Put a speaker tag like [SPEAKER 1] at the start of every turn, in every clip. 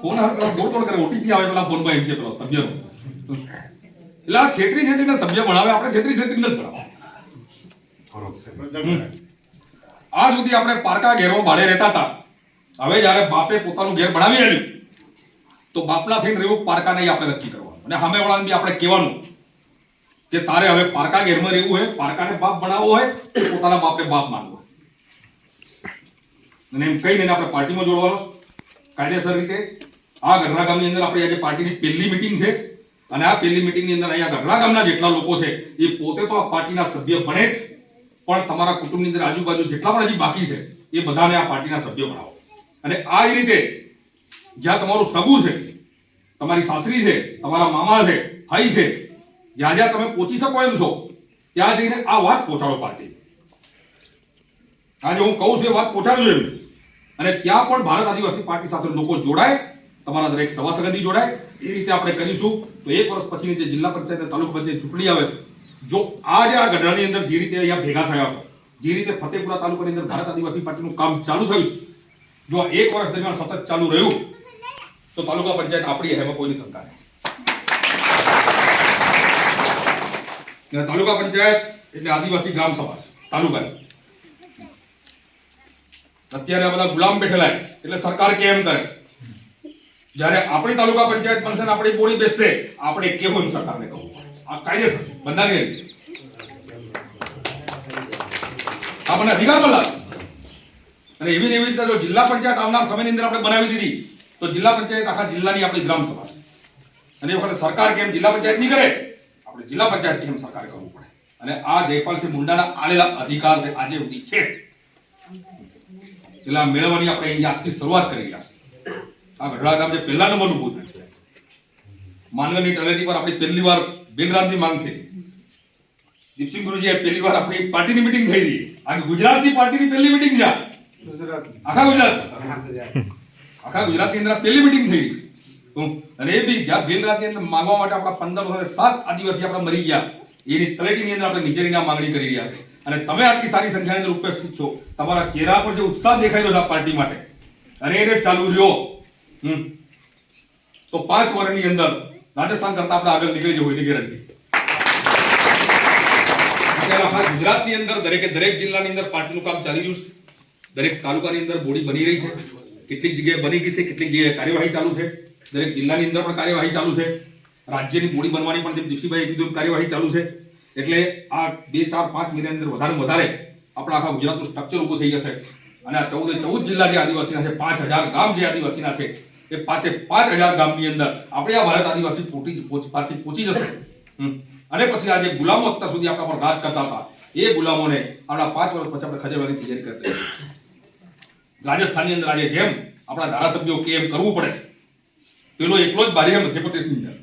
[SPEAKER 1] Phone આવે પેલા phone દોડ કરે? ઓટીપી આવે પેલા ફોનમાં એમ કે પેલો સભ્યનો. એટલે આ છેતરી છેતરીને સભ્ય બનાવે આપણે છેતરી છેતરીને જ ભણાવે આ સુધી આપણે પારકા ઘેરમાં ભાડે રહેતા હતા. હવે જ્યારે બાપે પોતાનું ઘેર બનાવી આવ્યું તો બાપના થઈને રહેવું પારકા નહીં આપણે નક્કી કરવાનું. અને સામે વાળાને બી આપણે કહેવાનું કે તારે હવે પારકા ઘેરમાં રહેવું હોય પારકાને બાપ બનાવવો હોય પોતાના બાપને બાપ માનવો અને એમ કહીને આપણે પાર્ટીમાં જોડવાનો. કાયદેસર રીતે આ ગઢડા ગામની અંદર આપણી આજે પાર્ટીની પહેલી મિટિંગ છે અને આ પહેલી મિટિંગની અંદર અહીંયા ગઢડા ગામના જેટલા લોકો છે, એ પોતે તો આ પાર્ટીના સભ્ય બને જ. પણ તમારા કુટુંબની અંદર આજુબાજુ જેટલા પણ હજી બાકી છે, એ બધાને આ પાર્ટીના સભ્ય બનાવો. અને આ જ રીતે જ્યાં તમારું સગું છે, તમારી સાસરી છે, તમારા મામા છે, ભાઈ છે, જ્યાં જ્યાં તમે પહોંચી શકો એમ છો, ત્યાં જઈને આ વાત પહોંચાડો પાર્ટી આજે હું કહું છું એ વાત પહોંચાડજો એમ. અને ત્યાં પણ ભારત આદિવાસી પાર્ટી સાથે લોકો જોડાય, તમારા દરેક સભા સગંધી જોડાય, એ રીતે આપણે કરીશું. તો એક વર્ષ પછીની જે જિલ્લા પંચાયત તાલુકા પંચાયત ચૂંટણી આવે છે, જો આજે આ ગઢડાની અંદર જે રીતે અહીંયા ભેગા થયા છો, જે રીતે ફતેપુરા તાલુકાની અંદર ભારત આદિવાસી પાર્ટીનું કામ ચાલુ થયું જો આ એક વર્ષ દરમિયાન સતત ચાલુ રહ્યું, તો તાલુકા પંચાયત આપણી હેમાં કોઈની શંકા નહીં તાલુકા પંચાયત એટલે આદિવાસી ગ્રામ સભા તાલુકાની. અત્યારે આ બધા ગુલામ બેઠેલા એટલે સરકાર કેમ કરે? જ્યારે આપણી તાલુકા પંચાયત બનશે આપણી બોલી બેસશે, આપણે કેવું સરકારને કહું? આ કાયદેસર બંધારણીય રીતે. આપણને અધિકાર પણ લાગે. અને એવી એવી રીતે જો જિલ્લા પંચાયત આવનાર સમયની અંદર આપણે બનાવી દીધી, તો જિલ્લા પંચાયત આખા જિલ્લાની આપણી ગ્રામ સભા અને એ વખતે સરકાર કેમ જિલ્લા પંચાયત નહીં કરે? આપણે જિલ્લા પંચાયત કેમ સરકાર કરવું પડે? અને આ જયપાલસિંહ મુંડાના આલેલા અધિકાર છે, આજે સુધી છે એટલે મેળવવાની આપણે અહીંયા આજથી શરૂઆત કરી રહ્યા છે આ ગઢડા ગામ જે પહેલા નંબરનું બુથ માનગરની તળેટી પર આપણી પહેલી વાર બિનરામની માંગ થઈ દીપસિંહ ગુરુજીએ પહેલી વાર આપણી પાર્ટીની મિટિંગ થઈ હતી. આ ગુજરાતની પાર્ટીની પહેલી મિટિંગ છે આખા ગુજરાત. આખા ગુજરાતની અંદર પહેલી મિટિંગ થઈ છે. અને એ બી જ્યાં બિલ અંદર માંગવા માટે આપણા પંદર વર્ષ સાત આદિવાસી આપણા મરી ગયા. એની તળેટીની અંદર આપણે નીચેની માંગણી કરી રહ્યા છે અને તમે આટલી સારી સંખ્યાની અંદર ઉપસ્થિત છો, તમારા ચહેરા પર જે ઉત્સાહ દેખાઈ રહ્યો છે આ પાર્ટી માટે અને એને ચાલુ રહ્યો. હમ. તો પાંચ વર્ષની અંદર રાજસ્થાન કરતા આપણે આગળ નીકળી જવું એની ગેરંટી. ગુજરાતની અંદર દરેકે દરેક જિલ્લાની અંદર પાર્ટીનું કામ ચાલી રહ્યું છે. દરેક તાલુકાની અંદર બોડી બની રહી છે. કેટલીક જગ્યાએ બની ગઈ છે, કેટલીક જગ્યાએ કાર્યવાહી ચાલુ છે. દરેક જિલ્લાની અંદર પણ કાર્યવાહી ચાલુ છે. રાજ્યની બોડી બનવાની પણ જેમ દીપસીભાઈએ કીધું કાર્યવાહી ચાલુ છે. એટલે આ બે, ચાર, પાંચ મહિનાની અંદર વધારે વધારે આપણા આખા ગુજરાતનું સ્ટ્રક્ચર ઊભું થઈ જશે અને આ ચૌદે, ચૌદ જિલ્લા જે આદિવાસીના છે, પાંચ હજાર ગામ જે આદિવાસીના છે, એ પાંચે પાંચ હજાર ગામની અંદર આપણે આ ભારત આદિવાસી પોટી પાર્ટી પહોંચી જશે. અને પછી આ જે ગુલામો અત્યાર સુધી આપણા પર રાજ કરતા હતા, એ ગુલામોને આપણા પાંચ વર્ષ પછી આપણે ખજેવાની તૈયારી કરતા. રાજસ્થાનની અંદર આજે જેમ આપણા ધારાસભ્યો કે એમ કરવું પડે છે, પેલો એકલો જ બારી મધ્યપ્રદેશની અંદર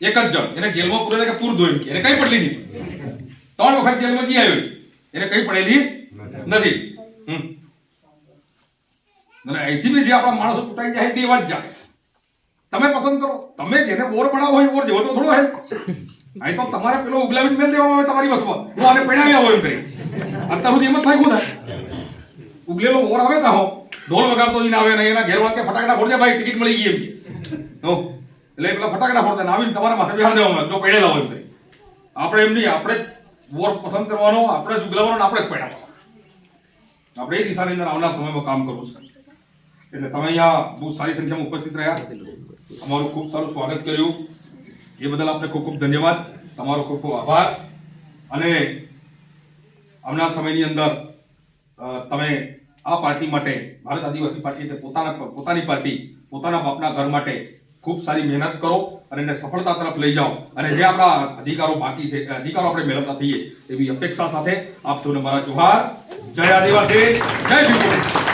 [SPEAKER 1] એક જ જણ. એને જેલમાં પૂરે કે પૂર ધોઈ મૂકી. એને કઈ પડલી નહીં. ત્રણ વખત જેલમાં જી આવ્યો. એને કઈ પડેલી નથી. અને અહીંથી બી જે આપણા માણસો ચૂંટાઈ જાય તે વાત જાય તમે પસંદ કરો. તમે જેને બોર બનાવો હોય, બોર જેવો તો થોડો હે અહીં તો તમારે પેલો ઉગલાવીને મેલ દેવામાં આવે તમારી બસમાં હું આને પડાવ્યા હોય એમ કરી અત્યાર સુધી એમ જ થાય થાય? ઉગલેલો બોર આવે તા હો ઢોલ વગાડતો જઈને આવે ને એના ઘેર વાંકે ફટાકડા ફોડજે, ભાઈ, ટિકિટ મળી ગઈ એમ કે. હો. એટલે પેલા ફટાકડા ફોડતા આવીને તમારા માથે બેહાડ દેવામાં જો પડેલા હોય ભાઈ આપણે એમ નહીં, આપણે વોર પસંદ કરવાનો, આપણે જ ઉગલાવવાનો આપણે જ પહેરાવવાનો આપણે એ દિશાની અંદર આવનાર સમયમાં કામ કરવું છે. એટલે તમે અહીંયા બહુ સારી સંખ્યામાં ઉપસ્થિત રહ્યા. અમારું ખૂબ સારું સ્વાગત કર્યું. એ બદલ આપણે ખૂબ ખૂબ ધન્યવાદ. તમારો ખૂબ ખૂબ આભાર. અને આવનાર સમયની અંદર તમે આ પાર્ટી માટે, ભારત આદિવાસી પાર્ટી પોતાના, પોતાની પાર્ટી, પોતાના બાપના ઘર માટે ખૂબ સારી મહેનત કરો અને એને સફળતા તરફ લઈ જાઓ. અને જે આપણા અધિકારો બાકી છે અધિકારો આપણે મેળવતા થઈએ, એવી અપેક્ષા સાથે આપ સૌને મારા જોહાર. જય આદિવાસી, જય ભીમ.